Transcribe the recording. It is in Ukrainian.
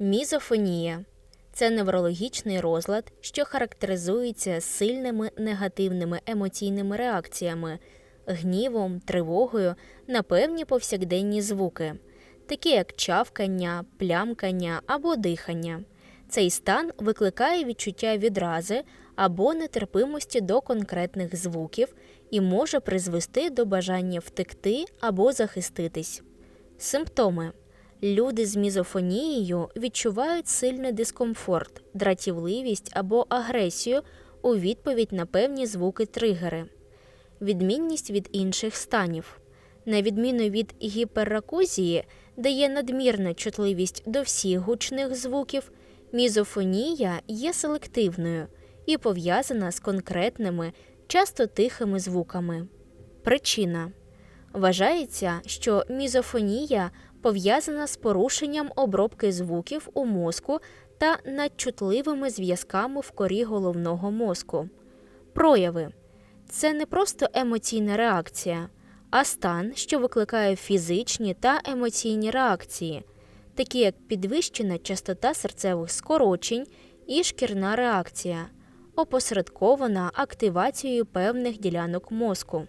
Мізофонія це неврологічний розлад, що характеризується сильними негативними емоційними реакціями, гнівом, тривогою на певні повсякденні звуки, такі як чавкання, плямкання або дихання. Цей стан викликає відчуття відрази або нетерпимості до конкретних звуків і може призвести до бажання втекти або захиститись. Симптоми Люди з мізофонією відчувають сильний дискомфорт, дратівливість або агресію у відповідь на певні звуки-тригери, відмінність від інших станів. На відміну від гіперакузії, де є надмірна чутливість до всіх гучних звуків, мізофонія є селективною і пов'язана з конкретними, часто тихими звуками. Причина Вважається, що мізофонія пов'язана з порушенням обробки звуків у мозку та надчутливими зв'язками в корі головного мозку. Прояви це не просто емоційна реакція, а стан, що викликає фізичні та емоційні реакції, такі як підвищена частота серцевих скорочень і шкірна реакція, опосередкована активацією певних ділянок мозку.